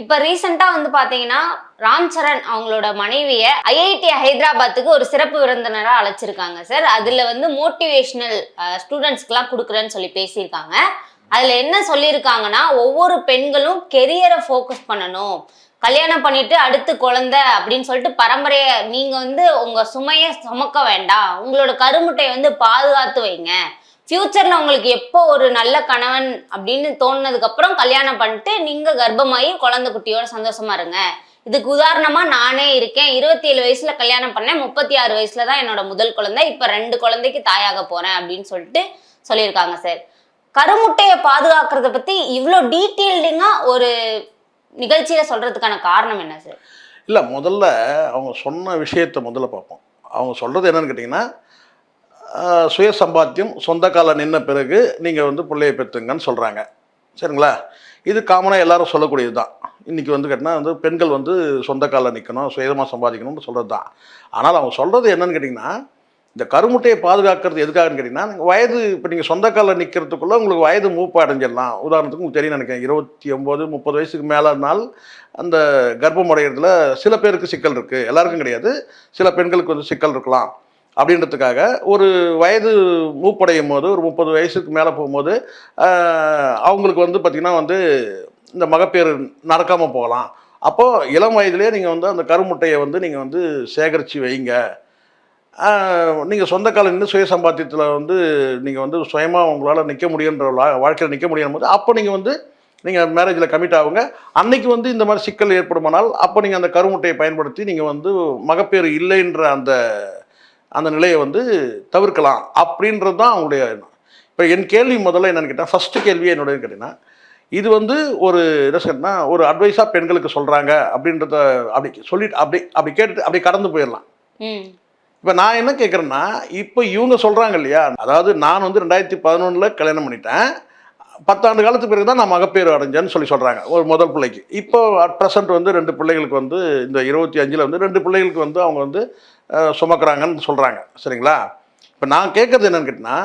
இப்ப ரீசெண்டா வந்து பாத்தீங்கன்னா ராம் சரண் அவங்களோட மனைவிய ஐஐடி ஹைதராபாத்துக்கு ஒரு சிறப்பு விருந்தினரா அழைச்சிருக்காங்க சார் அதுல வந்து மோட்டிவேஷனல் ஸ்டூடெண்ட்ஸ்க்குலாம் கொடுக்குறேன்னு சொல்லி பேசியிருக்காங்க. அதுல என்ன சொல்லியிருக்காங்கன்னா ஒவ்வொரு பெண்களும் கெரியரை ஃபோக்கஸ் பண்ணணும். கல்யாணம் பண்ணிட்டு அடுத்து குழந்தை அப்படின்னு சொல்லிட்டு பரம்பரைய நீங்க வந்து உங்க சுமையை சுமக்க வேண்டாம். உங்களோட கருமுட்டையை வந்து பாதுகாத்து வைங்க. ஃப்யூச்சரில் உங்களுக்கு எப்போ ஒரு நல்ல கணவன் அப்படின்னு தோணுனதுக்கப்புறம் கல்யாணம் பண்ணிட்டு நீங்கள் கர்ப்பமாகி குழந்தை குட்டியோட சந்தோஷமா இருங்க. இதுக்கு உதாரணமாக நானே இருக்கேன். இருபத்தி ஏழு வயசில் கல்யாணம் பண்ணேன். முப்பத்தி ஆறு வயசில் தான் என்னோட முதல் குழந்தை. இப்போ ரெண்டு குழந்தைக்கு தாயாக போகிறேன் அப்படின்னு சொல்லிட்டு சொல்லியிருக்காங்க சார். கருமுட்டையை பாதுகாக்கிறத பற்றி இவ்வளோ டீட்டெயில்டிங்காக ஒரு நிகழ்ச்சியில் சொல்கிறதுக்கான காரணம் என்ன சார்? இல்லை முதல்ல அவங்க சொன்ன விஷயத்தை முதல்ல பார்ப்போம். அவங்க சொல்கிறது என்னன்னு கேட்டிங்கன்னா சுய சம்பாத்தியம் சொந்த கால நின்ன பிறகு நீங்கள் வந்து பிள்ளையை பெற்றுங்கன்னு சொல்கிறாங்க சரிங்களா? இது காமனாக எல்லாரும் சொல்லக்கூடியது தான் இன்றைக்கி வந்து கேட்டிங்கன்னா வந்து பெண்கள் வந்து சொந்த காலில் நிற்கணும் சுயமாக சம்பாதிக்கணும்னு சொல்கிறது தான் ஆனால் அவங்க சொல்கிறது என்னன்னு கேட்டிங்கன்னா இந்த கருமுட்டையை பாதுகாக்கிறது எதுக்காகன்னு கேட்டிங்கன்னா நீங்கள் வயது இப்போ நீங்கள் சொந்த காலில் நிற்கிறதுக்குள்ளே உங்களுக்கு வயது மூப்பு அடைஞ்சிடலாம். உதாரணத்துக்கு உங்களுக்கு தெரியும் நினைக்கிறேன் இருபத்தி ஒம்பது முப்பது வயசுக்கு மேலே நாள் அந்த கர்ப்பம் அடைகிறதுல சில பேருக்கு சிக்கல் இருக்குது எல்லாருக்கும் கிடையாது. சில பெண்களுக்கு வந்து சிக்கல் இருக்கலாம். அப்படின்றதுக்காக ஒரு வயது மூப்படையும் போது ஒரு முப்பது வயசுக்கு மேலே போகும்போது அவங்களுக்கு வந்து பார்த்திங்கன்னா வந்து இந்த மகப்பேறு நடக்காமல் போகலாம். அப்போது இளம் வயதிலே நீங்கள் வந்து அந்த கருமுட்டையை வந்து நீங்கள் வந்து சேகரித்து வைங்க. நீங்கள் சொந்த காலம் நின்று சுய சம்பாத்தியத்தில் வந்து நீங்கள் வந்து சுயமாக உங்களால் நிற்க முடியுன்ற வாழ்க்கையில் நிற்க முடியும் போது அப்போ நீங்கள் வந்து நீங்கள் மேரேஜில் கமிட் ஆகுங்க. அன்னைக்கு வந்து இந்த மாதிரி சிக்கல் ஏற்படுமானால் அப்போ நீங்கள் அந்த கருமுட்டையை பயன்படுத்தி நீங்கள் வந்து மகப்பேறு இல்லைன்ற அந்த அந்த நிலையை வந்து தவிர்க்கலாம் அப்படின்றது தான் அவங்களுடைய இப்போ என் கேள்வி முதல்ல என்னன்னு கேட்டால் ஃபஸ்ட்டு கேள்வியே என்னோட கேட்டிங்கன்னா இது வந்து ஒரு என்ன சொல்றேன்னா ஒரு அட்வைஸாக பெண்களுக்கு சொல்கிறாங்க அப்படின்றத அப்படி சொல்லிட்டு அப்படி அப்படி கேட்டுட்டு அப்படி கடந்து போயிடலாம். இப்போ நான் என்ன கேட்குறேன்னா இப்போ இவங்க சொல்கிறாங்க இல்லையா அதாவது நான் வந்து ரெண்டாயிரத்தி பதினொன்றில் கல்யாணம் பண்ணிட்டேன். பத்தாண்டு காலத்துக்கு பிறகு தான் நான் மகப்பேறு அடைஞ்சேன்னு சொல்லி சொல்கிறாங்க ஒரு முதல் பிள்ளைக்கு. இப்போ அட் ப்ரெசன்ட் வந்து ரெண்டு பிள்ளைகளுக்கு வந்து இந்த இருபத்தி அஞ்சில் வந்து ரெண்டு பிள்ளைகளுக்கு வந்து அவங்க வந்து சுமக்குறாங்கன்னு சொல்கிறாங்க சரிங்களா? இப்போ நான் கேட்குறது என்னன்னு கேட்டிங்கன்னா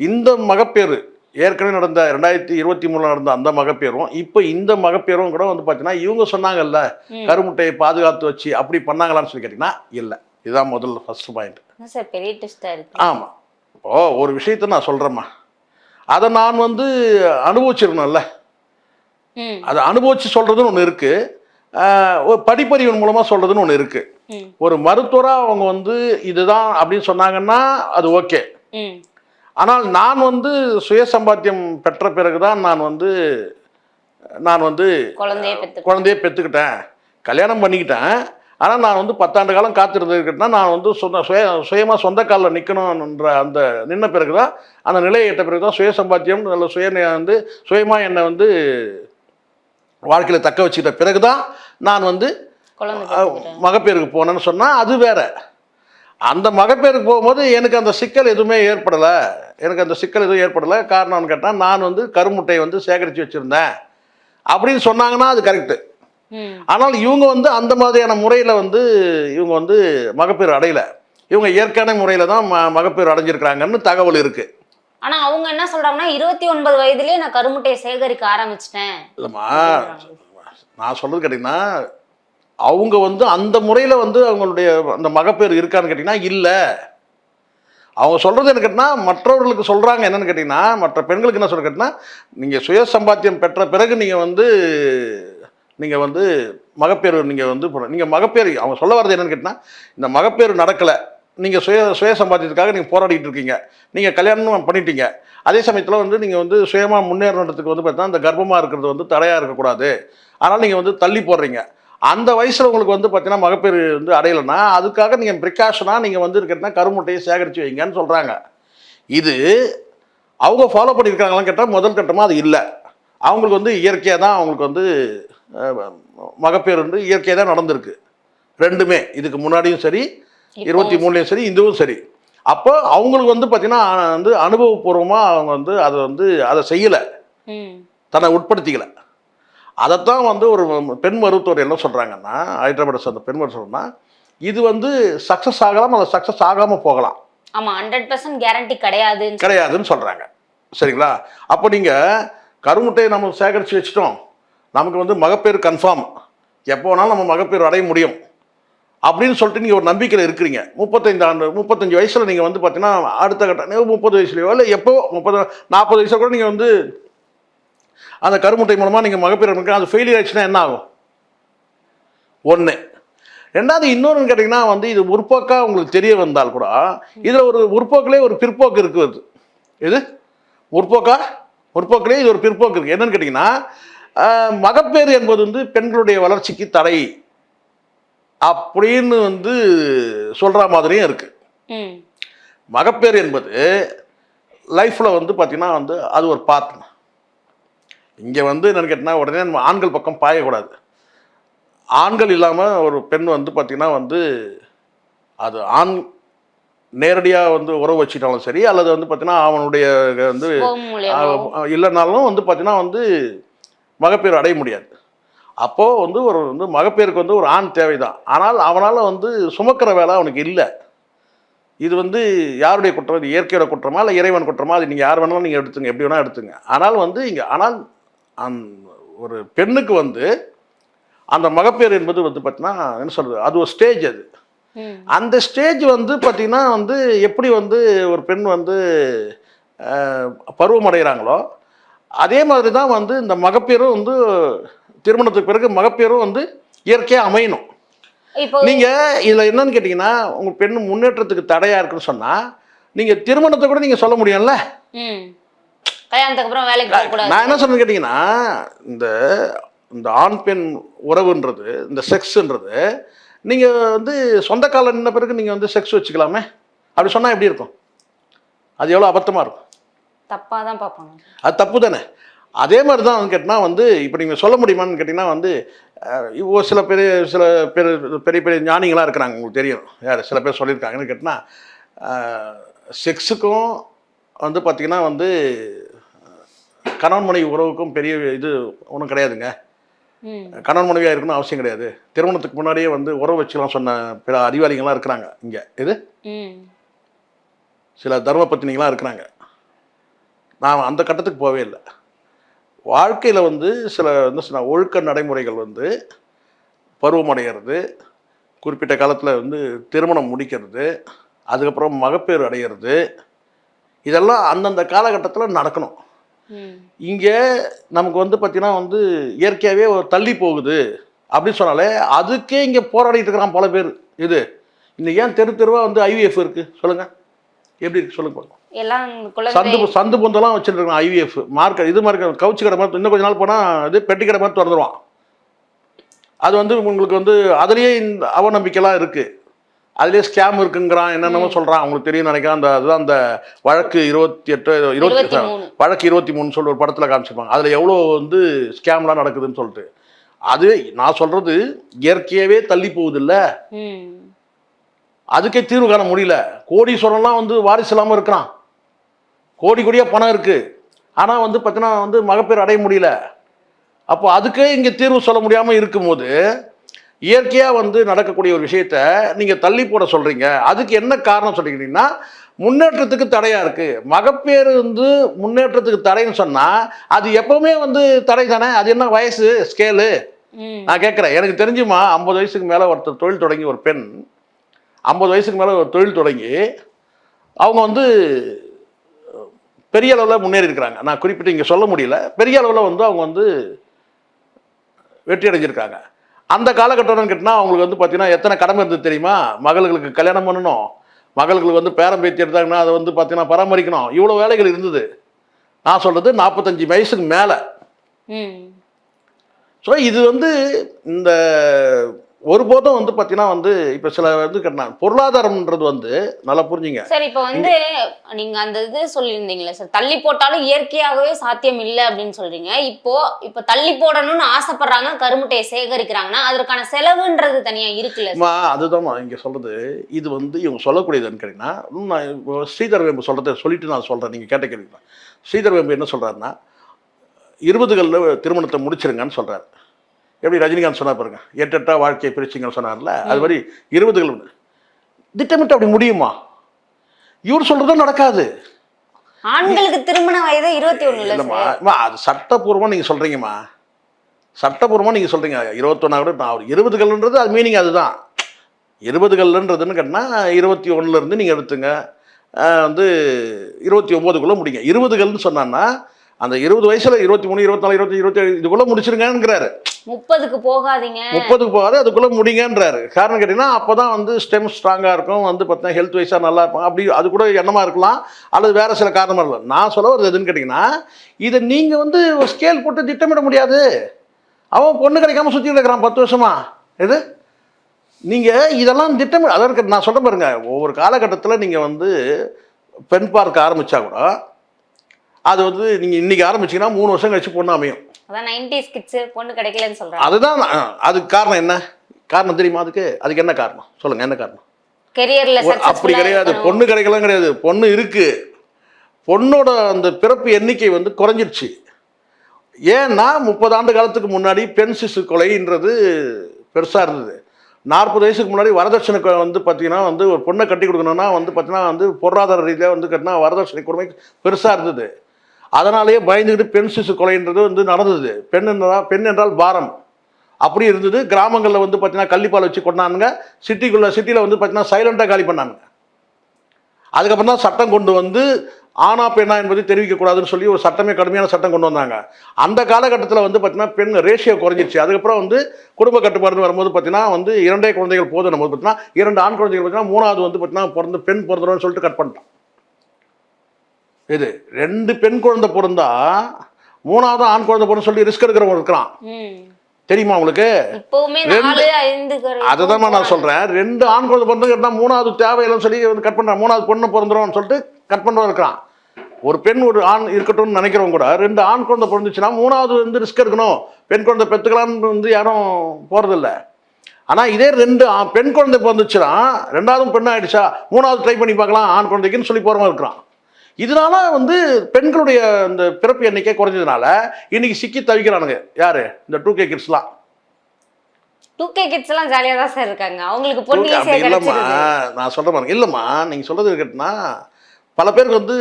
இந்த மகப்பேறு ஏற்கனவே நடந்த ரெண்டாயிரத்தி இருபத்தி மூணில் நடந்த அந்த மகப்பேரும் இப்போ இந்த மகப்பேரும் கூட வந்து பார்த்தீங்கன்னா இவங்க சொன்னாங்கல்ல. கருமுட்டையை பாதுகாத்து வச்சு அப்படி பண்ணாங்களான்னு சொல்லி கேட்டிங்கன்னா இல்லை. இதுதான் முதல் ஃபர்ஸ்ட் பாயிண்ட் பெரிய ஆமாம் இப்போ ஒரு விஷயத்தை நான் சொல்கிறேம்மா அதை நான் வந்து அனுபவிச்சிருக்கணும்ல. ம். அதை அனுபவிச்சு சொல்கிறதுன்னு ஒன்று இருக்குது படிப்பறிவின் மூலமாக சொல்கிறதுன்னு ஒன்று இருக்குது ஒரு மருத்துவராக அவங்க வந்து இதுதான் அப்படின்னு சொன்னாங்கன்னா அது ஓகே. ம். ஆனால் நான் வந்து சுய சம்பாத்தியம் பெற்ற பிறகு தான் நான் வந்து நான் வந்து குழந்தைய பெற்றுக்கிட்டேன். கல்யாணம் பண்ணிக்கிட்டேன். ஆனால் நான் வந்து பத்தாண்டு காலம் காத்திருந்துக்கிட்டேன்னா நான் வந்து சொந்த சுய சுயமாக சொந்த காலில் நிற்கணுன்ற அந்த நின்ன பிறகு தான் அந்த நிலையை எட்ட பிறகு தான் சுய சம்பாத்தியம் நல்ல சுய வந்து சுயமாக என்னை வந்து வாழ்க்கையில் தக்க வச்சுக்கிட்ட பிறகு தான் நான் வந்து. மகப்பேருக்கு போனேன்னு சொன்னால் அது வேற. அந்த மகப்பேருக்கு போகும்போது எனக்கு அந்த சிக்கல் எதுவுமே ஏற்படலை. எனக்கு அந்த சிக்கல் எதுவும் ஏற்படலை. காரணம்னு கேட்டால் நான் வந்து கருமுட்டையை வந்து சேகரித்து வச்சுருந்தேன். அப்படின்னு சொன்னாங்கன்னா அது கரெக்டு ஆனால் இவங்க வந்து அந்த மாதிரியான முறையில் வந்து இவங்க வந்து மகப்பேறு அடையலை. இவங்க இயற்கையான முறையில் தான் ம மகப்பேறு அடைஞ்சிருக்கிறாங்கன்னு தகவல் இருக்குது ஆனா அவங்க என்ன சொல்றாங்கன்னா இருபத்தி ஒன்பது வயதுலயே நான் கருமுட்டையை சேகரிக்க ஆரம்பிச்சிட்டேன். இல்லைம்மா நான் சொல்கிறது கேட்டிங்கன்னா அவங்க வந்து அந்த முறையில் வந்து அவங்களுடைய அந்த மகப்பேறு இருக்கான்னு கேட்டிங்கன்னா இல்லை. அவங்க சொல்கிறது என்ன கேட்டினா மற்றவர்களுக்கு சொல்கிறாங்க என்னென்னு கேட்டிங்கன்னா மற்ற பெண்களுக்கு என்ன சொல்ல கேட்டிங்கன்னா நீங்கள் சுய சம்பாத்தியம் பெற்ற பிறகு நீங்கள் வந்து நீங்கள் வந்து மகப்பேறு நீங்கள் வந்து நீங்கள் மகப்பேறு அவங்க சொல்ல வர்றது என்னென்னு கேட்டிங்கன்னா இந்த மகப்பேறு நடக்கலை. நீங்கள் சுய சுய சம்பாத்தியத்துக்காக நீங்கள் போராடிட்டு இருக்கீங்க. நீங்கள் கல்யாணம் பண்ணிட்டீங்க. அதே சமயத்தில் வந்து நீங்கள் வந்து சுயமாக முன்னேறணுன்றதுக்கு வந்து பார்த்தீங்கன்னா இந்த கர்ப்பமாக இருக்கிறது வந்து தடையாக இருக்கக்கூடாது. அதனால் நீங்கள் வந்து தள்ளி போடுறீங்க. அந்த வயசில் உங்களுக்கு வந்து பார்த்தீங்கன்னா மகப்பேறு வந்து அடையலைன்னா அதுக்காக நீங்கள் ப்ரிகாஷனாக நீங்கள் வந்து இருக்கிறதுனா கருமுட்டையை சேகரித்து வைங்கன்னு சொல்கிறாங்க இது அவங்க ஃபாலோ பண்ணியிருக்காங்களான்னு கேட்டால் முதல் கட்டமாக அது இல்லை. அவங்களுக்கு வந்து இயற்கையாக தான் அவங்களுக்கு வந்து மகப்பேறு வந்து இயற்கையாக தான் நடந்திருக்கு. ரெண்டுமே. இதுக்கு முன்னாடியும் சரி இருபத்தி மூணுலேயும் சரி இதுவும் சரி. அப்போ அவங்களுக்கு வந்து பார்த்தீங்கன்னா வந்து அனுபவபூர்வமாக அவங்க வந்து அதை வந்து அதை செய்யலை. தன்னை உட்படுத்திக்கல. அதைத்தான் வந்து ஒரு பெண் மருத்துவர் என்ன சொல்கிறாங்கன்னா ஹைதராபாத் அந்த பெண் மருத்துவர்னா இது வந்து சக்ஸஸ் ஆகலாம் அது சக்ஸஸ் ஆகாமல் போகலாம். ஆமா ஹண்ட்ரட் பர்சன்ட் கேரண்டி சொல்லி- கிடையாதுன்னு சொல்கிறாங்க சரிங்களா? அப்போ நீங்கள் கருமுட்டையை நம்ம சேகரித்து வச்சிட்டோம். நமக்கு வந்து மகப்பேறு கன்ஃபார்ம் எப்போ வேணாலும் நம்ம மகப்பேறு அடைய முடியும். அப்படின்னு சொல்லிட்டு நீங்கள் ஒரு நம்பிக்கையில் இருக்கிறீங்க. முப்பத்தைந்து ஆண்டு முப்பத்தஞ்சு வயசில் நீங்கள் வந்து பார்த்தீங்கன்னா அடுத்த கட்ட முப்பது வயசுலையோ இல்லை எப்போ முப்பது நாற்பது வயசுல கூட நீங்கள் வந்து அந்த கருமுட்டை மூலமாக நீங்கள் மகப்பேறு அது ஃபெயிலியர் ஆயிடுச்சுன்னா என்ன ஆகும்? ஒன்று ரெண்டாவது இன்னொன்று கேட்டிங்கன்னா வந்து இது முற்போக்காக உங்களுக்கு தெரிய வந்தால் கூட இதில் ஒரு முற்போக்கிலே ஒரு பிற்போக்கு இருக்குது. இது முற்போக்கா? முற்போக்கிலே இது ஒரு பிற்போக்கு இருக்குது என்னன்னு கேட்டிங்கன்னா மகப்பேறு என்பது வந்து பெண்களுடைய வளர்ச்சிக்கு தடை அப்படின்னு வந்து சொல்கிற மாதிரியும் இருக்குது மகப்பேறு என்பது லைஃப்பில் வந்து பார்த்திங்கன்னா வந்து அது ஒரு பார்ட் இங்கே வந்து என்னன்னு கேட்டிங்கன்னா உடனே நம்ம ஆண்கள் பக்கம் பாயக்கூடாது. ஆண்கள் இல்லாமல் ஒரு பெண் வந்து பார்த்திங்கன்னா வந்து அது ஆண் நேரடியாக வந்து உறவு வச்சுட்டாலும் சரி அல்லது வந்து பார்த்திங்கன்னா அவனுடைய வந்து இல்லைனாலும் வந்து பார்த்தீங்கன்னா வந்து மகப்பேறு அடைய முடியாது. அப்போது வந்து ஒரு வந்து மகப்பேருக்கு வந்து ஒரு ஆண் தேவைதான். ஆனால் அவனால் வந்து சுமக்கிற வேலை அவனுக்கு இல்லை. இது வந்து யாருடைய குற்றம்? இது இயற்கையோட குற்றமா? இல்லை இறைவன் குற்றமா? அது நீங்கள் யார் வேணாலும் நீங்கள் எடுத்துங்க. எப்படி வேணால் எடுத்துங்க. ஆனால் வந்து இங்கே ஆனால் அந் ஒரு பெண்ணுக்கு வந்து அந்த மகப்பேறு என்பது வந்து பார்த்தீங்கன்னா என்ன சொல்கிறது அது ஒரு ஸ்டேஜ் அது. அந்த ஸ்டேஜ் வந்து பார்த்திங்கன்னா வந்து எப்படி வந்து ஒரு பெண் வந்து பருவம் அடைகிறாங்களோ அதே மாதிரி தான் வந்து இந்த மகப்பேரும் வந்து திருமணத்துக்கு பிறகு மகப்பேரும் வந்து இயற்கையாக அமையணும். நீங்கள் இதில் என்னன்னு கேட்டிங்கன்னா உங்கள் பெண் முன்னேற்றத்துக்கு தடையாக இருக்குன்னு சொன்னால் நீங்கள் திருமணத்தை கூட நீங்கள் சொல்ல முடியும்ல? கல்யாணத்துக்கு அப்புறம் வேலைக்கு போக கூடாது நான் என்ன சொன்னேன்னு கேட்டிங்கன்னா இந்த இந்த ஆண் பெண் உறவுன்றது இந்த செக்ஸ்ன்றது நீங்கள் வந்து சொந்த காலம் நின்ன பிறகு நீங்கள் வந்து செக்ஸ் வச்சுக்கலாமே? அப்படி சொன்னால் எப்படி இருக்கும்? அது எவ்வளோ அபத்தமாக இருக்கும்? தப்பா தான் பார்ப்பாங்க. அது தப்பு தானே? அதே மாதிரி தான் கேட்டால் வந்து இப்போ நீங்கள் சொல்ல முடியுமான்னு கேட்டிங்கன்னா வந்து இப்போ சில பெரிய சில பெரிய பெரிய பெரிய ஞானிகளாக இருக்கிறாங்க உங்களுக்கு தெரியும். யார்? சில பேர் சொல்லியிருக்காங்கன்னு கேட்டினா செக்ஸுக்கும் வந்து பார்த்திங்கன்னா வந்து கணவன் மனைவி உறவுக்கும் பெரிய இது ஒன்றும் கிடையாதுங்க. கணவன் மனைவியாக இருக்கணும்னு அவசியம் கிடையாது. திருமணத்துக்கு முன்னாடியே வந்து உறவு வச்சுக்கலாம் சொன்ன பிற அறிவாளிகள்லாம் இருக்கிறாங்க இங்கே. இது சில தர்ம பத்தினிகளாம் இருக்கிறாங்க. நான் அந்த கட்டத்துக்கு போகவே இல்லை. வாழ்க்கையில் வந்து சில என்ன சொன்ன ஒழுக்க நடைமுறைகள் வந்து பருவமடைகிறது குறிப்பிட்ட காலத்தில் வந்து திருமணம் முடிக்கிறது அதுக்கப்புறம் மகப்பேறு அடையிறது இதெல்லாம் அந்தந்த காலகட்டத்தில் நடக்கணும். இங்கே நமக்கு வந்து பார்த்தீங்கன்னா வந்து இயற்கையாகவே ஒரு தள்ளி போகுது அப்படின்னு சொன்னாலே அதுக்கே இங்கே போராடிட்டு இருக்கிறான் பல பேர். இது. இந்த ஏன் தெரு தெருவாக வந்து ஐவிஎஃப் இருக்குது சொல்லுங்கள் எப்படி இருக்கு? சொல்லுங்க பார்க்கலாம் சந்து சந்து பொந்தெல்லாம் வச்சுருக்கான் ஐவிஎஃப் மார்க்கெட் இது மாதிரி கவுச்சி கடை மாதிரி இன்னும் கொஞ்ச நாள் போனால் இது பெட்டி கடை மாதிரி திறந்துருவான். அது வந்து உங்களுக்கு வந்து அதுலேயே இந்த அவநம்பிக்கைலாம் இருக்குது அதுலேயே ஸ்கேம் இருக்குங்கிறான் என்னென்னமோ சொல்கிறான் அவங்களுக்கு தெரியும் நினைக்கிறேன். அந்த அதுதான் அந்த வழக்கு இருபத்தி எட்டு இருபத்தி வழக்கு இருபத்தி மூணு சொல்லி ஒரு படத்தில் காமிச்சிருப்பாங்க. அதில் எவ்வளோ வந்து ஸ்கேம்லாம் நடக்குதுன்னு சொல்லிட்டு. அது நான் சொல்கிறது இயற்கையாகவே தள்ளி போகுது ம். அதுக்கே தீர்வு காண முடியல. கோடீஸ்வரன்லாம் வந்து வாரிசு இல்லாமல் இருக்கிறான். கோடி கோடியாக பணம் இருக்குது ஆனால் வந்து பார்த்தீங்கன்னா வந்து மகப்பேறு அடைய முடியல. அப்போ அதுக்கே இங்கே தீர்வு சொல்ல முடியாமல் இருக்கும்போது இயற்கையாக வந்து நடக்கக்கூடிய ஒரு விஷயத்த நீங்கள் தள்ளி போட சொல்கிறீங்க அதுக்கு என்ன காரணம் சொல்லிக்கிறீங்கன்னா முன்னேற்றத்துக்கு தடையாக இருக்குது மகப்பேறு வந்து முன்னேற்றத்துக்கு தடைன்னு சொன்னால் அது எப்போவுமே வந்து தடை தானே? அது என்ன வயசு? ஸ்கேலு நான் கேட்குறேன். எனக்கு தெரிஞ்சுமா ஐம்பது வயசுக்கு மேலே ஒருத்தர் தொழில் தொடங்கி ஒரு பெண் ஐம்பது வயசுக்கு மேலே ஒரு தொழில் தொடங்கி அவங்க வந்து பெரிய அளவில் முன்னேறி இருக்கிறாங்க. நான் குறிப்பிட்டு இங்கே சொல்ல முடியல. பெரிய அளவில் வந்து அவங்க வந்து வெற்றி அடைஞ்சிருக்காங்க. அந்த காலகட்டம்னு கேட்டினா அவங்களுக்கு வந்து பார்த்தீங்கன்னா எத்தனை கடமை இருந்தது தெரியுமா? மகளுக்கு கல்யாணம் பண்ணணும். மகளுக்கு வந்து பேரம் பேத்தி எடுத்தாங்கன்னா அதை வந்து பார்த்தீங்கன்னா பராமரிக்கணும். இவ்வளோ வேலைகள் இருந்தது. நான் சொல்கிறது நாற்பத்தஞ்சு வயசுக்கு மேலே. ஸோ இது வந்து இந்த ஒருபோதும் வந்து பார்த்தீங்கன்னா வந்து இப்போ சில வந்து கேட்டாங்க பொருளாதாரம்ன்றது வந்து நல்லா புரிஞ்சுங்க. சார் இப்போ வந்து நீங்க அந்த இது சொல்லியிருந்தீங்களே சார் தள்ளி போட்டாலும் இயற்கையாகவே சாத்தியம் இல்லை அப்படின்னு சொல்றீங்க. இப்போ இப்போ தள்ளி போடணும்னு ஆசைப்படுறாங்க கருமுட்டையை சேகரிக்கிறாங்கன்னா அதற்கான செலவுன்றது தனியா இருக்குல்ல அதுதான்மா இங்கே சொல்கிறது இது வந்து இவங்க சொல்லக்கூடியதுன்னு கேட்டிங்கன்னா இப்போ ஸ்ரீதர் வேம்பு சொல்கிறத சொல்லிட்டு நான் சொல்கிறேன் நீங்கள் கேட்ட கேள்வி ஸ்ரீதர் வேம்பு என்ன சொல்கிறாருன்னா இருபதுகளில் திருமணத்தை முடிச்சிருங்கன்னு சொல்கிறார் எப்படி ரஜினிகாந்த் சொன்னார் பாருங்க எட்டு எட்டா வாழ்க்கையை பிரிச்சிங்கன்னு சொன்னார்ல அது மாதிரி இருபதுகள் திட்டமிட்டு அப்படி முடியுமா? இவர் சொல்கிறதும் நடக்காது. ஆண்களுக்கு திருமண வயது இருபத்தி ஒண்ணுல இல்லைம்மா அது சட்டப்பூர்வமாக நீங்கள் சொல்கிறீங்கம்மா சட்டப்பூர்வமாக நீங்கள் சொல்கிறீங்க இருபத்தொன்னா கூட நான் ஒரு இருபது கல்லுன்றது அது மீனிங் அதுதான். இருபது கல்லுன்றதுன்னு கேட்டால் இருபத்தி ஒன்றுலேருந்து நீங்கள் எடுத்துங்க. வந்து இருபத்தி ஒம்போதுக்குள்ளே முடிங்க. இருபது கல்லுன்னு சொன்னான்னா அந்த இருபது வயசில் இருபத்தி மூணு இருபத்தாலு இருபத்தி இருபத்தி ஏழு இதுக்குள்ளே முடிச்சிருங்கங்கிறாரு முப்பதுக்கு போகாதீங்க. முப்பதுக்கு போகாது அதுக்குள்ளே முடிங்கன்றாரு காரணம் கேட்டிங்கன்னா அப்போ தான் வந்து ஸ்டெம் ஸ்ட்ராங்காக இருக்கும் வந்து பார்த்தீங்கன்னா ஹெல்த் வைஸாக நல்லா இருப்பாங்க. அப்படி அது கூட எண்ணமாக இருக்கலாம் அல்லது வேறு சில காரணமாக இருக்கலாம். நான் சொல்ல வருது எதுன்னு கேட்டிங்கன்னா இதை நீங்கள் வந்து ஒரு ஸ்கேல் போட்டு திட்டமிட முடியாது. அவன் பொண்ணு கிடைக்காம சுற்றிட்டு இருக்கிறான் பத்து வருஷமா. எது நீங்கள் இதெல்லாம் திட்டமிட அதாவது நான் சொல்ல பாருங்க ஒவ்வொரு காலகட்டத்தில் நீங்கள் வந்து பெண் பார்க்க ஆரம்பித்தா கூட அது வந்து நீங்கள் இன்றைக்கி ஆரம்பிச்சீங்கன்னா மூணு வருஷம் கழிச்சு பொண்ணு அமையும். அதான் நைன்டிஸ் கிட்ஸ் பொண்ணு கிடைக்கலன்னு சொல்றாங்க. அதுதான் அதுக்கு காரணம் என்ன? காரணம் தெரியுமா அதுக்கு? அதுக்கு என்ன காரணம்? சொல்லுங்க என்ன காரணம்? கெரியர்ல அப்படி கிடையாது. பொண்ணு கிடைக்கலாம் கிடையாது. பொண்ணு இருக்கு. பொண்ணோட அந்த பிறப்பு எண்ணிக்கை வந்து குறைஞ்சிருச்சு. ஏன்னா முப்பது ஆண்டு காலத்துக்கு முன்னாடி பெண் சிசு கொலைன்றது பெருசாக இருந்தது. நாற்பது வயசுக்கு முன்னாடி வரதட்சணை வந்து பார்த்தீங்கன்னா வந்து ஒரு பொண்ணை கட்டி கொடுக்கணும்னா வந்து பார்த்தீங்கன்னா வந்து பொருளாதார ரீதியாக வந்து கட்டினா வரதட்சணை கொடுமை பெருசாக இருந்தது. அதனாலேயே பயந்துக்கிட்டு பெண் சிசு கொலைன்றது வந்து நடந்தது. பெண் என்றால் பெண் என்றால் பாரம். அப்படி இருந்தது. கிராமங்களில் வந்து பார்த்தீங்கன்னா கள்ளிப்பால் வச்சு கொண்டானுங்க. சிட்டிக்குள்ளே சிட்டியில் வந்து பார்த்தீங்கன்னா சைலண்டாக காலி பண்ணானுங்க. அதுக்கப்புறம் தான் சட்டம் கொண்டு வந்து ஆணா பெண்ணா என்பதை தெரிவிக்கக்கூடாதுன்னு சொல்லி ஒரு சட்டமே கடுமையான சட்டம் கொண்டு வந்தாங்க. அந்த காலகட்டத்தில் வந்து பார்த்தீங்கன்னா பெண் ரேஷியோ குறைஞ்சிச்சு அதுக்கப்புறம் வந்து குடும்ப கட்டுப்பாடுன்னு வரும்போது பார்த்தீங்கன்னா வந்து இரண்டே குழந்தைகள் போதும் நம்ம பார்த்தீங்கன்னா இரண்டு ஆண் குழந்தைகள் பார்த்தீங்கன்னா மூணாவது வந்து பார்த்தீங்கன்னா பிறந்து பெண் பிறந்துடும் சொல்லிட்டு கட் பண்ணிட்டான் இது ரெண்டு பெண் குழந்தை பிறந்தா மூணாவது ஆண் குழந்தை பிறந்து சொல்லி ரிஸ்க் எடுக்கிறவங்க இருக்கிறான். தெரியுமா உங்களுக்கு? அதுதான் நான் சொல்றேன். ரெண்டு ஆண் குழந்தை பிறந்து மூணாவது தேவையில்லைன்னு சொல்லி கட் பண்றான். மூணாவது பொண்ணு பிறந்துரும்னு சொல்லிட்டு கட் பண்ணுறவன் இருக்கான் ஒரு பெண் ஒரு ஆண் இருக்கட்டும்னு நினைக்கிறவங்க கூட ரெண்டு ஆண் குழந்தை பிறந்துச்சுன்னா மூணாவது வந்து ரிஸ்க் எடுக்கணும். பெண் குழந்தை பெற்றுக்கலாம்னு வந்து யாரும் போறதில்ல. ஆனால் இதே ரெண்டு பெண் குழந்தை பிறந்துச்சுன்னா ரெண்டாவதும் பெண் ஆயிடுச்சா மூணாவது ட்ரை பண்ணி பார்க்கலாம். ஆண் குழந்தைக்குன்னு சொல்லி போகிறவங்க இருக்கிறான். இதனால வந்து பெண்களுடைய இந்த பிறப்பு எண்ணிக்கை குறைஞ்சதுனால இன்னைக்கு சிக்கி தவிக்கிறானுங்க. யாரு? இந்த டூ கே கிட்ஸ்லாம் டூ கே கிட்ஸ் எல்லாம் ஜாலியா தான் சார் இருக்காங்க. அவங்களுக்கு பொண்ணு இல்லைம்மா. நான் சொல்ற பாருங்க இல்லைம்மா. நீங்கள் சொல்றது இருக்கட்டும்னா பல பேருக்கு வந்து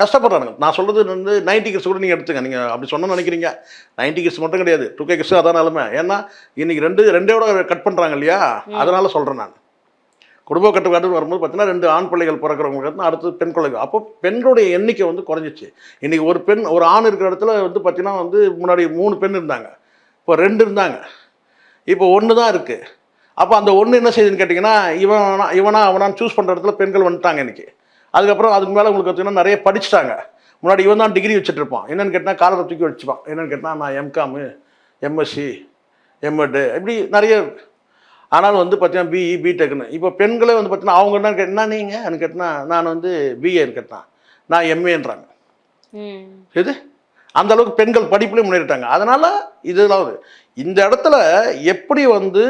கஷ்டப்படுறானுங்க. நான் சொல்றது வந்து நைன்டி கிட்ஸ் கூட நீங்கள் எடுத்துங்க. நீங்கள் அப்படி சொன்னோன்னு நினைக்கிறீங்க. நைன்டி கிட்ஸ் மட்டும் கிடையாது. டூ கே கிட்ஸ் அதான் நிலமை ஏன்னா இன்னைக்கு ரெண்டு ரெண்டோட கட் பண்ணுறாங்க இல்லையா? அதனால சொல்கிறேன் நான். குடும்ப கட்டுப்பாடு வரும்போது பார்த்தீங்கன்னா ரெண்டு ஆண் பிள்ளைகள் பிறக்கிறவங்களுக்கு தான் அடுத்தது பெண் குழந்தைகள். அப்போ பெண்களுடைய எண்ணிக்கை வந்து குறைஞ்சிச்சு. இன்றைக்கி ஒரு பெண் ஒரு ஆண் இருக்கிற இடத்துல வந்து பார்த்தீங்கன்னா வந்து முன்னாடி மூணு பெண் இருந்தாங்க. இப்போ ரெண்டு இருந்தாங்க. இப்போ ஒன்று தான் இருக்குது அப்போ அந்த ஒன்று என்ன செய்யுதுன்னு கேட்டிங்கன்னா இவன் இவனா அவனான்னு சூஸ் பண்ணுற இடத்துல பெண்கள் வந்துட்டாங்க இன்றைக்கி அதுக்கப்புறம் அதுக்கு மேலே உங்களுக்கு பார்த்தீங்கன்னா நிறைய படிச்சிட்டாங்க. முன்னாடி இவன் தான் டிகிரி வச்சுட்டு இருப்பான். என்னென்னு கேட்டால் காலரை தூக்கி வச்சுப்பான் என்னென்னு கேட்டால் நான் எம்காமு எம்எஸ்சி எம்எட் இப்படி நிறைய ஆனாலும் வந்து பார்த்தீங்கன்னா பிஇ பிடெக்னு இப்போ பெண்களே வந்து பார்த்தீங்கன்னா அவங்க என்ன கே- என்ன நீங்கள் கேட்டினா நான் வந்து பிஏன்னு கேட்டான் நான் எம்ஏன்றாங்க. எது? அந்த அளவுக்கு பெண்கள் படிப்புலேயும் முன்னேறிட்டாங்க. அதனால் இதெல்லாம் இந்த இடத்துல எப்படி வந்து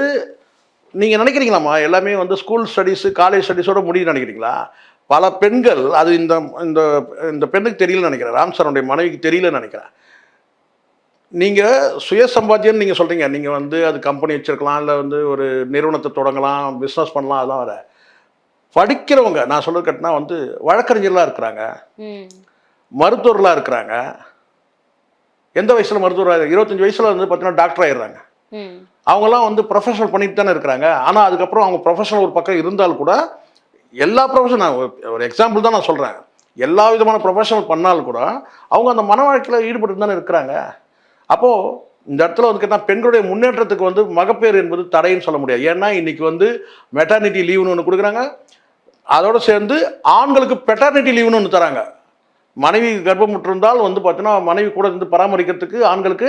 நீங்கள் நினைக்கிறீங்களாம்மா? எல்லாமே வந்து ஸ்கூல் ஸ்டடீஸு காலேஜ் ஸ்டடீஸோட முடியும்னு நினைக்கிறீங்களா? பல பெண்கள் அது இந்த இந்த இந்த பெண்ணுக்கு தெரியலன்னு நினைக்கிறேன். ராம் சாரோடைய மனைவிக்கு தெரியலன்னு நினைக்கிறேன். நீங்கள் சுய சம்பாத்தியம் நீங்கள் சொல்கிறீங்க நீங்கள் வந்து அது கம்பெனி வச்சுருக்கலாம் இல்லை வந்து ஒரு நிறுவனத்தை தொடங்கலாம் பிஸ்னஸ் பண்ணலாம் அதெல்லாம் வர. படிக்கிறவங்க நான் சொல்றது கட்டினா வந்து வழக்கறிஞர்களாக இருக்கிறாங்க. மருத்துவர்களாக இருக்கிறாங்க. எந்த வயசில் மருத்துவராக இருபத்தஞ்சி வயசில் வந்து பார்த்தீங்கன்னா டாக்டர் ஆயிடுறாங்க. ம். அவங்கெல்லாம் வந்து ப்ரொஃபஷனல் பண்ணிட்டு தானே இருக்கிறாங்க. ஆனால் அதுக்கப்புறம் அவங்க ப்ரொஃபஷனல் ஒரு பக்கம் இருந்தால் கூட எல்லா ப்ரொஃபஷன் ஒரு எக்ஸாம்பிள் தான் நான் சொல்கிறேன் எல்லா விதமான ப்ரொஃபஷனல் பண்ணாலும் கூட அவங்க அந்த மன வாழ்க்கையில் ஈடுபட்டு தானே இருக்கிறாங்க. அப்போது இந்த இடத்துல வந்து கேட்டால் பெண்களுடைய முன்னேற்றத்துக்கு வந்து மகப்பேறு என்பது தடைன்னு சொல்ல முடியாது. ஏன்னா இன்னைக்கு வந்து மெட்டர்னிட்டி லீவுன்னு ஒன்று கொடுக்குறாங்க. அதோடு சேர்ந்து ஆண்களுக்கு பெட்டர்னிட்டி லீவுன்னு ஒன்று தராங்க. மனைவி கர்ப்பமுற்றிருந்தால் வந்து பார்த்தீங்கன்னா மனைவி கூட இருந்து பராமரிக்கிறதுக்கு ஆண்களுக்கு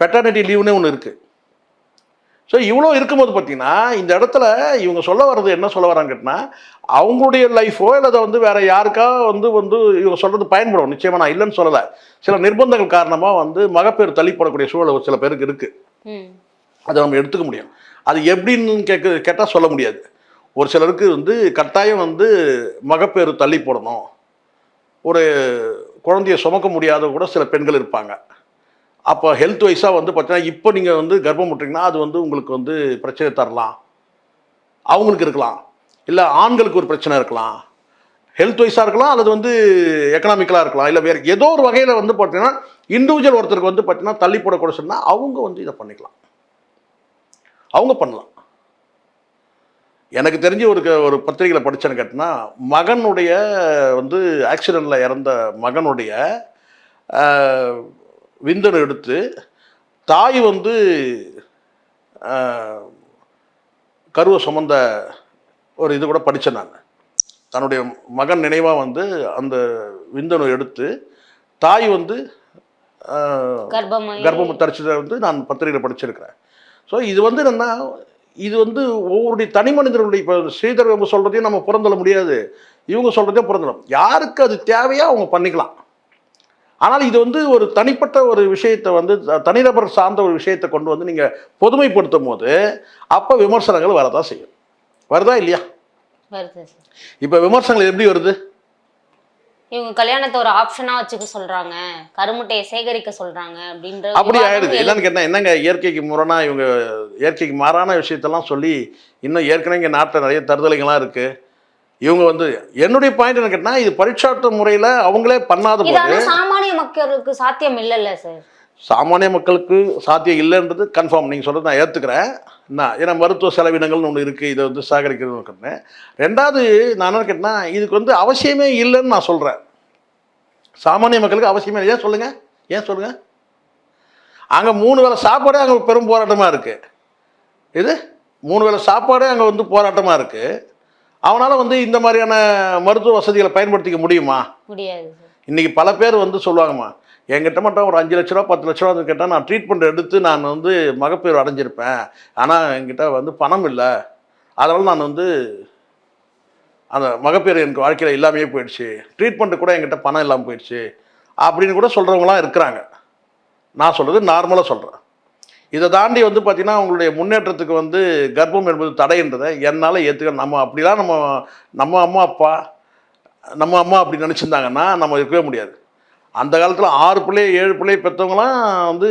பெட்டர்னிட்டி லீவுன்னு ஒன்று இருக்குது ஸோ இவ்வளோ இருக்கும்போது பார்த்தீங்கன்னா இந்த இடத்துல இவங்க சொல்ல வர்றது என்ன சொல்ல வராங்க கேட்டினா அவங்களுடைய லைஃபோ இல்லை அதை வந்து வேற யாருக்கா வந்து வந்து இவங்க சொல்றது பயன்படும். நிச்சயமா நான் இல்லைன்னு சொல்லலை. சில நிர்பந்தங்கள் காரணமாக வந்து மகப்பேறு தள்ளிப்படக்கூடிய சூழல் ஒரு சில பேருக்கு இருக்குது. அதை நம்ம எடுத்துக்க முடியும். அது எப்படின்னு கேட்க கேட்டால் சொல்ல முடியாது. ஒரு சிலருக்கு வந்து கட்டாயம் வந்து மகப்பேறு தள்ளி போடணும் ஒரு குழந்தைய சுமக்க முடியாத கூட சில பெண்கள் இருப்பாங்க. அப்போ ஹெல்த் வைஸாக வந்து பார்த்தீங்கன்னா இப்போ நீங்கள் வந்து கர்ப்பம் விட்டுறீங்கன்னா அது வந்து உங்களுக்கு வந்து பிரச்சனை தரலாம். அவங்களுக்கு இருக்கலாம். இல்லை ஆண்களுக்கு ஒரு பிரச்சனை இருக்கலாம். ஹெல்த் வைஸாக இருக்கலாம் அல்லது வந்து எக்கனாமிக்கலாக இருக்கலாம். இல்லை வேறு ஏதோ ஒரு வகையில் வந்து பார்த்தீங்கன்னா இண்டிவிஜுவல் ஒருத்தருக்கு வந்து பார்த்தீங்கன்னா தள்ளி போடக்கூட சொன்னால் அவங்க வந்து இதை பண்ணிக்கலாம். அவங்க பண்ணலாம். எனக்கு தெரிஞ்சு ஒரு க- ஒரு பத்திரிகையில் படித்தேன்னு கேட்டினா மகனுடைய வந்து ஆக்சிடெண்ட்டில் இறந்த மகனுடைய ஆஹ், விந்தணு எடுத்து தாய் வந்து கருவை சுமந்த ஒரு இது கூட படித்தேன் நான். தன்னுடைய மகன் நினைவாக வந்து அந்த விந்தணு எடுத்து தாய் வந்து கர்ப்பம் தரிச்சதை வந்து நான் பத்திரிகையில் படிச்சிருக்கிறேன். ஸோ இது வந்து என்னன்னா இது வந்து ஒவ்வொருடைய தனி மனிதர்களுடைய இப்போ ஸ்ரீதர் சொல்கிறதையும் நம்ம புறந்தள்ள முடியாது. இவங்க சொல்கிறதையும் புறந்தள்ளும் யாருக்கு அது தேவையோ அவங்க பண்ணிக்கலாம். ஆனால் இது வந்து ஒரு தனிப்பட்ட ஒரு விஷயத்தை வந்து தனிநபர் சார்ந்த ஒரு விஷயத்தை கொண்டு வந்து நீங்கள் பொதுமைப்படுத்தும் போது அப்போ விமர்சனங்கள் வரதான் செய்யும். வருதா இல்லையா? வருது இப்போ விமர்சனங்கள் எப்படி வருது? இவங்க கல்யாணத்தை ஒரு ஆப்ஷனா வச்சுக்க சொல்றாங்க. கருமுட்டையை சேகரிக்க சொல்றாங்க அப்படின்ற அப்படி ஆயிடுது. என்னன்னு கேட்டால் என்னங்க இயற்கைக்கு முரணா இவங்க இயற்கைக்கு மாறான விஷயத்தெல்லாம் சொல்லி இன்னும் ஏற்கனவே இங்கே நாட்டில் நிறைய தருதலைகள்லாம் இருக்கு. இவங்க வந்து என்னுடைய பாயிண்ட் என்ன கேட்டால் இது பரீட்சார்த்த முறையில் அவங்களே பண்ணாத போது சாமானிய மக்களுக்கு சாத்தியம் இல்லைல்ல சார் சாமானிய மக்களுக்கு சாத்தியம் இல்லைன்றது கன்ஃபார்ம் நீங்கள் சொல்கிறது நான் ஏற்றுக்கிறேன் என்ன ஏன்னா மருத்துவ செலவினங்கள்னு ஒன்று இருக்குது இதை வந்து சேகரிக்கிறது இருக்குன்னு ரெண்டாவது நான் என்ன கேட்டேன்னா இதுக்கு வந்து அவசியமே இல்லைன்னு நான் சொல்கிறேன் சாமானிய மக்களுக்கு அவசியமே இல்லை ஏன் சொல்லுங்கள் ஏன் சொல்லுங்கள் அங்கே மூணு வேளை சாப்பாடே அங்கே பெரும் போராட்டமாக இருக்குது இது? மூணு வேளை சாப்பாடே அங்கே வந்து போராட்டமாக இருக்குது அவனால் வந்து இந்த மாதிரியான மருத்துவ வசதிகளை பயன்படுத்திக்க முடியுமா? முடியாது இன்றைக்கி பல பேர் வந்து சொல்லுவாங்கம்மா என்கிட்ட மட்டும் ஒரு அஞ்சு லட்ச ரூபா பத்து லட்ச ரூபா கேட்டால் நான் ட்ரீட்மெண்ட் எடுத்து நான் வந்து மகப்பேறு அடைஞ்சிருப்பேன். ஆனால் என்கிட்ட வந்து பணம் இல்லை. அதனால் நான் வந்து அந்த மகப்பேறு எனக்கு வாழ்க்கையில் இல்லாமையே போயிடுச்சு. ட்ரீட்மெண்ட்டு கூட என்கிட்ட பணம் இல்லாமல் போயிடுச்சு. அப்படின்னு கூட சொல்கிறவங்களாம் இருக்கிறாங்க. நான் சொல்கிறது நார்மலாக சொல்கிறேன் இதை தாண்டி வந்து பார்த்திங்கன்னா உங்களுடைய முன்னேற்றத்துக்கு வந்து கர்ப்பம் என்பது தடைன்றதை என்னால் ஏற்றுக்க நம்ம அப்படிலாம் நம்ம நம்ம அம்மா அப்பா நம்ம அம்மா அப்படி நினச்சிருந்தாங்கன்னா நம்ம இருக்கவே முடியாது. அந்த காலத்தில் ஆறு பிள்ளை ஏழு பிள்ளை பெற்றவங்களாம் வந்து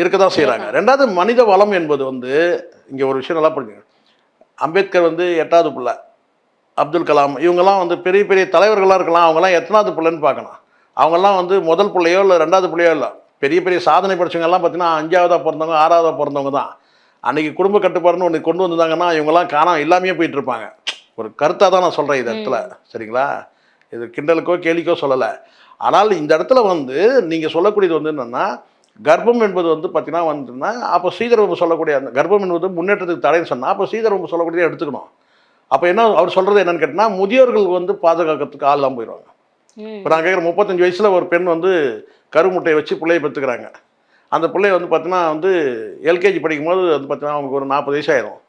இருக்க தான் செய்கிறாங்க ரெண்டாவது மனித வளம் என்பது வந்து இங்கே ஒரு விஷயம் நல்லா படிங்க அம்பேத்கர் வந்து எட்டாவது பிள்ளை அப்துல் கலாம் இவங்கெல்லாம் வந்து பெரிய பெரிய தலைவர்களாக இருக்கலாம். அவங்கெல்லாம் எத்தனாவது பிள்ளைன்னு பார்க்கணும் அவங்கெல்லாம் வந்து முதல் பிள்ளையோ இல்லை ரெண்டாவது பிள்ளையோ இல்லை. பெரிய பெரிய சாதனை படிச்சவங்கெல்லாம் பார்த்தீங்கன்னா அஞ்சாவதாக பிறந்தவங்க ஆறாவதாக பிறந்தவங்க தான். அன்றைக்கி குடும்ப கட்டுப்பாடுன்னு ஒன்று கொண்டு வந்திருந்தாங்கன்னா இவங்கெல்லாம் காணாம இல்லாமையே போயிட்டு இருப்பாங்க. ஒரு கருத்தாக தான் நான் சொல்கிறேன் இந்த இடத்துல. சரிங்களா? இது கிண்டலுக்கோ கேலிக்கோ சொல்லலை. ஆனால் இந்த இடத்துல வந்து நீங்கள் சொல்லக்கூடியது வந்து என்னென்னா கர்ப்பம் என்பது வந்து பார்த்தீங்கன்னா வந்துன்னா அப்போ ஸ்ரீதர்வம்பு சொல்லக்கூடிய அந்த கர்ப்பம் என்பது முன்னேற்றத்துக்கு தடைன்னு சொன்னால் அப்போ ஸ்ரீதர்வம்பு சொல்லக்கூடியதை எடுத்துக்கணும். அப்போ என்ன அவர் சொல்கிறது என்னன்னு கேட்டிங்கன்னா முதியோர்கள் வந்து பாதுகாக்கிறதுக்கு ஆள் இல்லாமல் போயிடுவாங்க. இப்போ நான் கேட்குற முப்பத்தஞ்சு வயசில் ஒரு பெண் வந்து கருமுட்டையை வச்சு பிள்ளையை பெற்றுக்கிறாங்க. அந்த பிள்ளைய வந்து பார்த்தீங்கன்னா வந்து எல்கேஜி படிக்கும்போது வந்து பார்த்தீங்கன்னா அவங்களுக்கு ஒரு நாற்பது வயசு ஆயிரும்.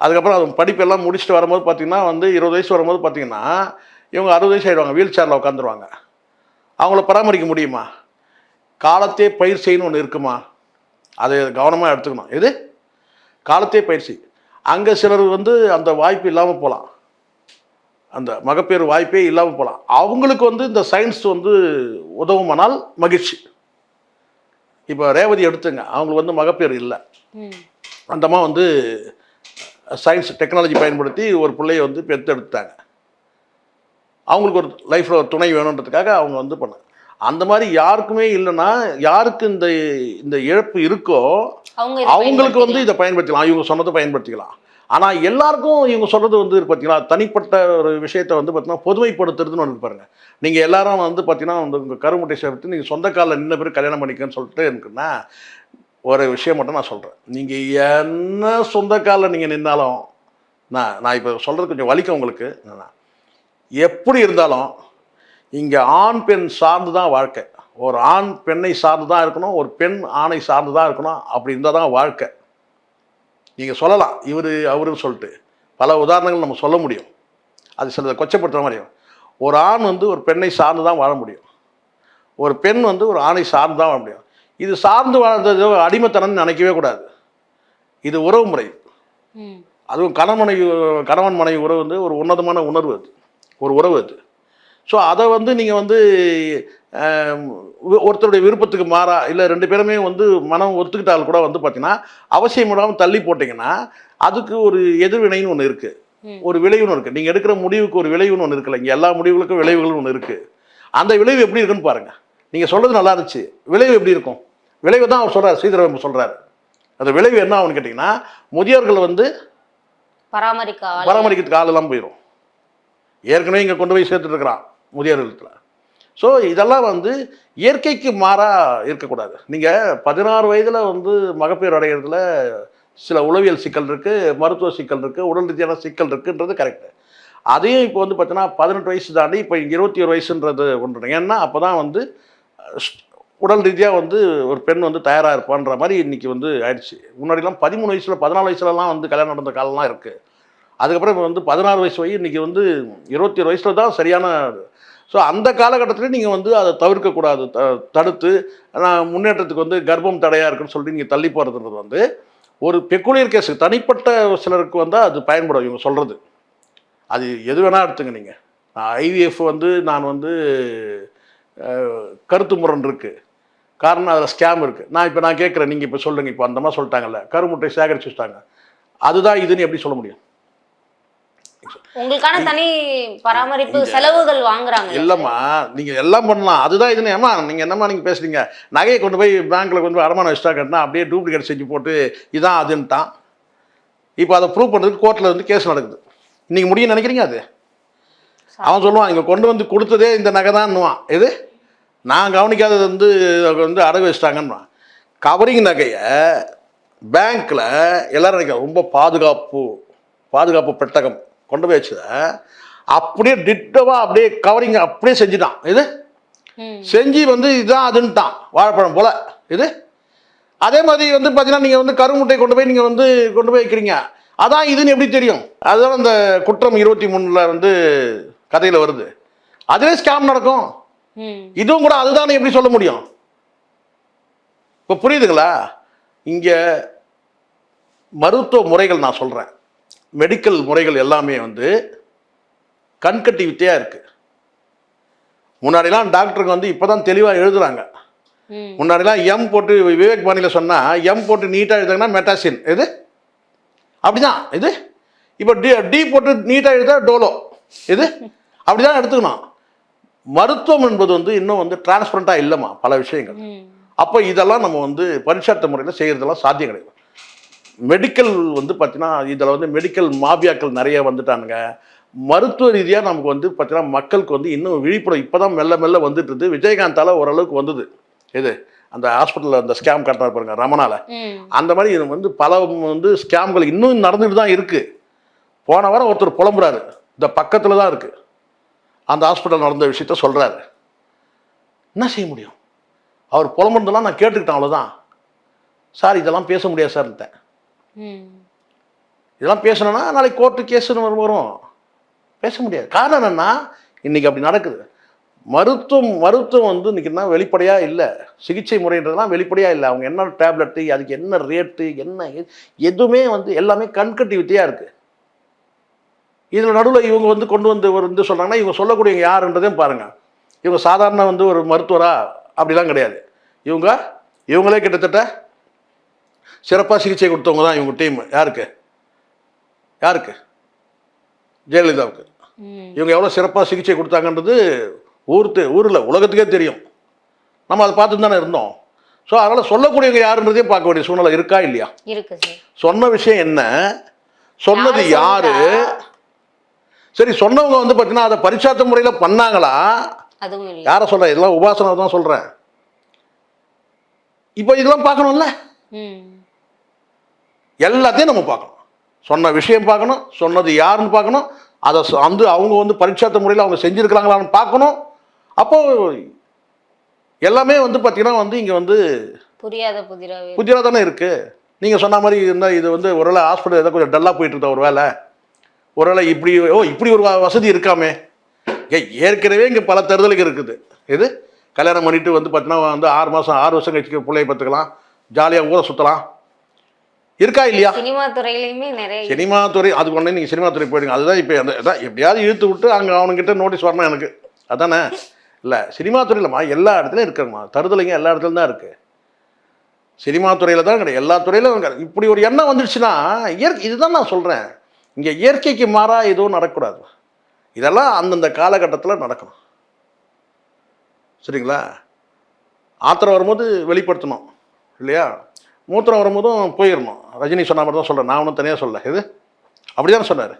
அதுக்கப்புறம் அது படிப்பெல்லாம் முடிச்சுட்டு வரும்போது பார்த்திங்கன்னா வந்து இருபது வயசு வரும்போது பார்த்திங்கன்னா இவங்க அறுபது வயசு ஆகிடுவாங்க வீல் சேரில் உட்காந்துருவாங்க. அவங்கள பராமரிக்க முடியுமா? காலத்தே பயிற்சின்னு ஒன்று இருக்குமா? அதை கவனமாக எடுத்துக்கணும். எது? காலத்தே பயிற்சி அங்கே சிலர் வந்து அந்த வாய்ப்பு இல்லாமல் போகலாம் அந்த மகப்பேறு வாய்ப்பே இல்லாமல் போகலாம் அவங்களுக்கு வந்து இந்த சயின்ஸ் வந்து உதவுமானால் மகிழ்ச்சி. இப்போ ரேவதி எடுத்துங்க. அவங்களுக்கு வந்து மகப்பேறு இல்லை. ம். அந்த அம்மா வந்து சயின்ஸ் டெக்னாலஜி பயன்படுத்தி ஒரு பிள்ளைய வந்து பெற்றெடுத்தாங்க அவங்களுக்கு ஒரு லைஃப்பில் ஒரு துணை வேணுன்றதுக்காக அவங்க வந்து பண்ணாங்க. அந்த மாதிரி யாருக்குமே இல்லைன்னா யாருக்கு இந்த இந்த இழப்பு இருக்கோ அவங்களுக்கு வந்து. இதை பயன்படுத்திக்கலாம். இவங்க சொன்னதை பயன்படுத்திக்கலாம். ஆனால் எல்லாருக்கும் இவங்க சொல்கிறது வந்து பார்த்தீங்கன்னா தனிப்பட்ட ஒரு விஷயத்தை வந்து பார்த்தீங்கன்னா பொதுமைப்படுத்துறதுன்னு ஒன்று பாருங்க. நீங்கள் எல்லாரும் வந்து பார்த்தீங்கன்னா வந்து உங்கள் கருமுட்டை சேர்த்து நீங்கள் சொந்த காலில் நின்ன பேர் கல்யாணம் பண்ணிக்கன்னு சொல்லிட்டு எனக்குன்னா ஒரு விஷயம் மட்டும் நான் சொல்கிறேன் நீங்கள் என்ன சொந்த காலில் நீங்கள் நின்னாலும் நான் நான் இப்போ சொல்கிறது கொஞ்சம் வலிக்கும் உங்களுக்கு. எப்படி இருந்தாலும் இங்கே ஆண் பெண் சார்ந்து தான் வாழ்க்கை. ஒரு ஆண் பெண்ணை சார்ந்து தான் இருக்கணும் ஒரு பெண் ஆணை சார்ந்து தான் இருக்கணும் அப்படி இருந்தால் தான் வாழ்க்கை. நீங்கள் சொல்லலாம். இவர் அவருன்னு சொல்லிட்டு. பல உதாரணங்கள் நம்ம சொல்ல முடியும். அது சிலதை கொச்சப்படுத்துகிற மாதிரியும் ஒரு ஆண் வந்து ஒரு பெண்ணை சார்ந்து தான் வாழ முடியும். ஒரு பெண் வந்து ஒரு ஆணை சார்ந்து தான் வாழ முடியும். இது சார்ந்து வாழ்ந்தது அடிமைத்தனம்னு நினைக்கவே கூடாது. இது உறவு முறை. அதுவும் கணவன் கணவன் மனைவி உறவு வந்து ஒரு உன்னதமான உணர்வு அது. ஒரு உறவு அது. ஸோ அதை வந்து நீங்கள் வந்து ஒருத்தருடைய விருப்பத்துக்கு மாறா இல்லை ரெண்டு பேருமே வந்து மனம் ஒத்துக்கிட்டால் கூட வந்து பார்த்தீங்கன்னா அவசியம் இல்லாமல் தள்ளி போட்டிங்கன்னா அதுக்கு ஒரு எதிர்வினைன்னு ஒன்று இருக்குது. ஒரு விளைவுன்னு இருக்கு. நீங்கள் எடுக்கிற முடிவுக்கு ஒரு விளைவுன்னு ஒன்று இருக்குல்ல இங்கே எல்லா முடிவுகளுக்கும் விளைவுகள் ஒன்று இருக்கு. அந்த விளைவு எப்படி இருக்குன்னு பாருங்க. நீங்கள் சொல்றது நல்லா இருந்துச்சு. விளைவு எப்படி இருக்கும்? விளைவு தான் அவர் சொல்றாரு ஸ்ரீதரன் சொல்றாரு. அந்த விளைவு என்ன ஆகும்னு கேட்டிங்கன்னா முதியோர்கள் வந்து பராமரிக்க ஆள். பராமரிக்கிறதுக்கு ஆளெல்லாம் போயிடும் ஏற்கனவே இங்கே கொண்டு போய் சேர்த்துட்டு இருக்கிறான். முதியோர் இல்லத்தில் ஸோ இதெல்லாம் வந்து இயற்கைக்கு மாறாக இருக்கக்கூடாது. நீங்கள் பதினாறு வயதில் வந்து மகப்பேறு அடைகிறதுல சில உளவியல் சிக்கல் இருக்குது மருத்துவ சிக்கல் இருக்குது உடல் ரீதியான சிக்கல் இருக்குன்றது கரெக்டு அதையும் இப்போ வந்து பார்த்தீங்கன்னா பதினெட்டு வயசு தாண்டி இப்போ இருபத்தி ஒரு வயசுன்றது ஒன்று ஏன்னா அப்போ தான் வந்து உடல் ரீதியாக வந்து ஒரு பெண் வந்து தயாராக இருப்பான்ற மாதிரி இன்னைக்கு வந்து ஆயிடுச்சு. முன்னாடிலாம் பதிமூணு வயசில் பதினாலு வயசுலலாம் வந்து கல்யாணம் நடந்த காலம்லாம் இருக்குது அதுக்கப்புறம் இப்போ வந்து பதினாறு வயசு வரை இன்றைக்கி வந்து இருபத்தி ஒரு வயசில் தான் சரியான ஸோ அந்த காலகட்டத்தில் நீங்கள் வந்து அதை தவிர்க்கக்கூடாது த தடுத்து நான் முன்னேற்றத்துக்கு வந்து கர்ப்பம் தடையாக இருக்குன்னு சொல்லி நீங்கள் தள்ளி போகிறதுன்றது வந்து ஒரு பெக்குலியர் கேஸு. தனிப்பட்ட சிலருக்கு வந்தால் அது பயன்படும் இவங்க சொல்கிறது அது எது வேணால் எடுத்துங்க நீங்கள் ஐவிஎஃப் வந்து நான் வந்து கருத்து முரண் இருக்குது காரணம் அதில் ஸ்கேம் இருக்குது நான் இப்போ நான் கேட்குறேன் நீங்கள் இப்போ சொல்லுங்கள் இப்போ அந்த மாதிரி சொல்லிட்டாங்கல்ல கருமுட்டை சேகரிச்சு வச்சுட்டாங்க. அதுதான் இதுன்னு எப்படி சொல்ல முடியும்? உங்களுக்கான தனி பராமரிப்பு செலவுகள் வாங்குறாங்க. இல்லைம்மா நீங்கள் எல்லாம் பண்ணலாம். அதுதான் இதுன்னு ஏமா நீங்கள் என்னம்மா நீங்கள் பேசுறீங்க? நகையை கொண்டு போய் பேங்க்கில் கொண்டு போய் அடமானம் வச்சுட்டாங்கன்னா அப்படியே டூப்ளிகேட் செஞ்சு போட்டு இதான் அதுன்ட்டான். இப்போ அதை ப்ரூவ் பண்ணுறதுக்கு கோர்ட்டில் வந்து கேஸ் நடக்குது. இன்னைக்கு முடியும் நினைக்கிறீங்க அது? அவன் சொல்லுவான் இங்கே கொண்டு வந்து கொடுத்ததே இந்த நகை தான்னுவான். எது? நான் கவனிக்காதது வந்து வந்து அடகு வச்சிட்டாங்கன்னுவான். கவரிங் நகையை பேங்க்கில் எல்லாரும் நினைக்கிறாங்க ரொம்ப பாதுகாப்பு பாதுகாப்பு பெட்டகம். கொண்டு போய் வச்சத. அப்படியே டிட்டோவாக அப்படியே கவரிங் அப்படியே செஞ்சுட்டான். இது. செஞ்சு வந்து இதுதான் அதுன்ட்டான் வாழைப்பழம் போல. இது? அதே மாதிரி வந்து பார்த்தீங்கன்னா நீங்கள் வந்து கருமுட்டை கொண்டு போய் நீங்கள் வந்து கொண்டு போய் வைக்கிறீங்க. அதான் இதுன்னு எப்படி தெரியும்? அதுதான் அந்த குற்றம் இருபத்தி மூணில் வந்து கதையில் வருது. அதிலே ஸ்கேம் நடக்கும். இதுவும் கூட அதுதானே எப்படி சொல்ல முடியும்? இப்போ புரியுதுங்களா? இங்கே மருத்துவ முறைகள் நான் சொல்கிறேன் மெடிக்கல் முறைகள் எல்லாமே வந்து கண்கட்டி வித்தையாக இருக்குது முன்னாடிலாம் டாக்டருக்கு வந்து இப்போ தான் தெளிவாக எழுதுறாங்க. ம். முன்னாடிலாம் எம் போட்டு விவேக் பாணியில் சொன்னால் எம் போட்டு நீட்டாக எழுதுங்கன்னா மெட்டாசின் எது? அப்படிதான். இது இப்போ டி டி போட்டு நீட்டாக எழுதா டோலோ இது அப்படி தான் எடுத்துக்கணும். மருத்துவம் என்பது வந்து இன்னும் வந்து டிரான்ஸ்பரண்ட்டாக இல்லைம்மா பல விஷயங்கள். அப்போ இதெல்லாம் நம்ம வந்து பரிசார்த்த முறையில் செய்கிறதெல்லாம் சாத்தியம் கிடையாது. மெடிக்கல் வந்து பார்த்தீங்கன்னா இதில் வந்து மெடிக்கல் மாபியாக்கள் நிறைய வந்துட்டானுங்க. மருத்துவ ரீதியாக நமக்கு வந்து பார்த்தீங்கன்னா மக்களுக்கு வந்து இன்னும் விழிப்புணர்வு இப்போ தான் மெல்ல மெல்ல வந்துட்டு இருக்குது விஜயகாந்தால ஓரளவுக்கு வந்தது. எது? அந்த ஹாஸ்பிட்டலில் அந்த ஸ்கேம் கட்டுறாரு பாருங்க ரமணால. அந்த மாதிரி இது வந்து பல வந்து ஸ்கேம்கள் இன்னும் நடந்துட்டு தான் இருக்குது போன வாரம் ஒருத்தர் புலம்புறாரு. இந்த பக்கத்தில் தான் இருக்குது அந்த ஹாஸ்பிட்டல் நடந்த விஷயத்த சொல்கிறாரு என்ன செய்ய முடியும்? அவர் புலம்புறதெல்லாம் நான் கேட்டுக்கிட்டேன் அவ்வளோதான் சார் இதெல்லாம் பேச முடியாது சார்ன்ட்டேன் ம். இதெல்லாம் பேசணும்னா நாளைக்கு கோர்ட்டு கேஸுன்னு வரும் வரும். பேச முடியாது. காரணம் என்னன்னா இன்னைக்கு அப்படி நடக்குது. மருத்துவம் மருத்துவம் வந்து இன்னைக்கு என்ன வெளிப்படையாக இல்லை. சிகிச்சை முறைன்றதுலாம் வெளிப்படையாக இல்லை. அவங்க என்ன டேப்லெட்டு அதுக்கு என்ன ரேட்டு என்ன எதுவுமே வந்து எல்லாமே கண்கட்டி இருக்குது இதில் நடுவில் இவங்க வந்து கொண்டு வந்து ஒரு இது சொல்கிறாங்கன்னா இவங்க சொல்லக்கூடியவங்க யாருன்றதையும் பாருங்கள் இவங்க சாதாரண வந்து ஒரு மருத்துவரா அப்படிலாம் கிடையாது. இவங்க இவங்களே கிட்டத்தட்ட சிறப்பாக சிகிச்சை கொடுத்தவங்க தான் இவங்க டீம். யாருக்கு? யாருக்கு? ஜெயலலிதாவுக்கு. இவங்க எவ்வளோ சிறப்பாக சிகிச்சை கொடுத்தாங்கன்றது ஊர் ஊரில் உலகத்துக்கே தெரியும். நம்ம அதை பார்த்துட்டு தானே இருந்தோம். ஸோ அதனால் சொல்லக்கூடியவங்க யாருன்றதையும் பார்க்க வேண்டிய சூழ்நிலை இருக்கா இல்லையா? சொன்ன விஷயம் என்ன? சொன்னது யாரு? சரி சொன்னவங்க வந்து பார்த்தீங்கன்னா அதை பரிசாத்த முறையில் பண்ணாங்களா? யாரை சொல்கிறேன் இதெல்லாம் உபாசனை தான் சொல்கிறேன் இப்போ இதெல்லாம் பார்க்கணும்ல. எல்லாத்தையும் நம்ம பார்க்கணும். சொன்ன விஷயம் பார்க்கணும் சொன்னது யாருன்னு பார்க்கணும் அதை வந்து அவங்க வந்து பரிட்சாத்த முறையில் அவங்க செஞ்சுருக்கிறாங்களான்னு பார்க்கணும். அப்போ எல்லாமே வந்து பார்த்தீங்கன்னா வந்து இங்கே வந்து புரியாத புதிராவே. புதிராக தானே இருக்குது நீங்கள் சொன்ன மாதிரி இருந்தால் இது வந்து ஒருவேளை ஹாஸ்பிட்டல் ஏதோ கொஞ்சம் டல்லாக போயிட்டு இருந்தா ஒரு வேலை ஒருவேளை இப்படி ஓ இப்படி ஒரு வசதி இருக்காமே. ஏ ஏற்கனவே இங்கே பல தருதலுக்கு இருக்குது. இது கல்யாணம் பண்ணிட்டு வந்து பார்த்தீங்கன்னா வந்து ஆறு மாதம் ஆறு வருஷம் கழிச்சு பிள்ளைய பார்த்துக்கலாம் ஜாலியாக ஊரை சுற்றலாம் இருக்கா இல்லையா? சினிமா துறையிலயுமே நிறைய சினிமா துறை அதுக்கு ஒன்றே நீங்கள் சினிமா துறை போயிடுங்க. அதுதான் இப்போ அந்த அதான் எப்படியாவது இழுத்து விட்டு அங்கே அவனுங்கிட்ட நோட்டீஸ் வரணும் எனக்கு. அதானே? இல்லை சினிமா துறையிலம்மா எல்லா இடத்துலையும் இருக்குங்கம்மா. தருதலைங்க எல்லா இடத்துலையும் தான் இருக்குது சினிமா துறையில் தான் கிடையாது. எல்லா துறையிலும் கிடையாது இப்படி ஒரு எண்ணம் வந்துடுச்சுன்னா இயற்கை இதுதான் நான் சொல்கிறேன் இங்கே இயற்கைக்கு மாறாக எதுவும் நடக்கக்கூடாது. இதெல்லாம் அந்தந்த காலகட்டத்தில் நடக்கணும். சரிங்களா? ஆத்திரம் வரும்போது வெளிப்படுத்தணும். இல்லையா? மூத்திரம் வரும்போதும் போயிடணும் ரஜினி சொன்ன மாதிரி தான் சொல்கிறேன் நான் ஒன்றும் தனியாக சொல்ல இது அப்படி தானே சொன்னார்.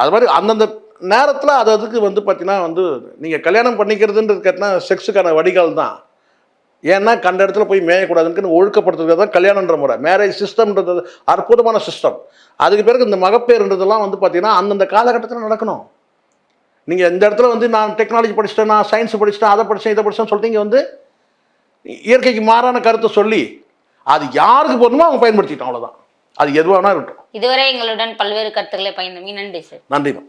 அது மாதிரி அந்தந்த நேரத்தில் அது அதுக்கு வந்து பார்த்தீங்கன்னா வந்து நீங்கள் கல்யாணம் பண்ணிக்கிறதுன்றது கேட்டினா செக்ஸுக்கான வடிகால் தான். ஏன்னா கண்ட இடத்துல போய் மேயக்கூடாதுன்னு ஒழுக்கப்படுத்துறது தான் கல்யாணன்ற முறை. மேரேஜ் சிஸ்டம்ன்றது அற்புதமான சிஸ்டம் அதுக்கு பிறகு இந்த மகப்பேறுன்றதெல்லாம் வந்து பார்த்தீங்கன்னா அந்தந்த காலகட்டத்தில் நடக்கணும். நீங்கள் இந்த இடத்துல வந்து நான் டெக்னாலஜி படிச்சிட்டேன் நான் சயின்ஸ் படிச்சிட்டேன் அதை படித்தேன் இதை படித்தேன்னு சொல்லிட்டு இங்கே வந்து இயற்கைக்கு மாறான கருத்தை சொல்லி அது யாருக்கு போடணுமோ அவங்க பயன்படுத்திட்டோம் அவ்வளோதான் அது எதுவாக இருக்கட்டும். இதுவரை எங்களுடன் பல்வேறு கருத்துக்களை பயந்தமைக்கு நன்றி சார். நன்றி மேம்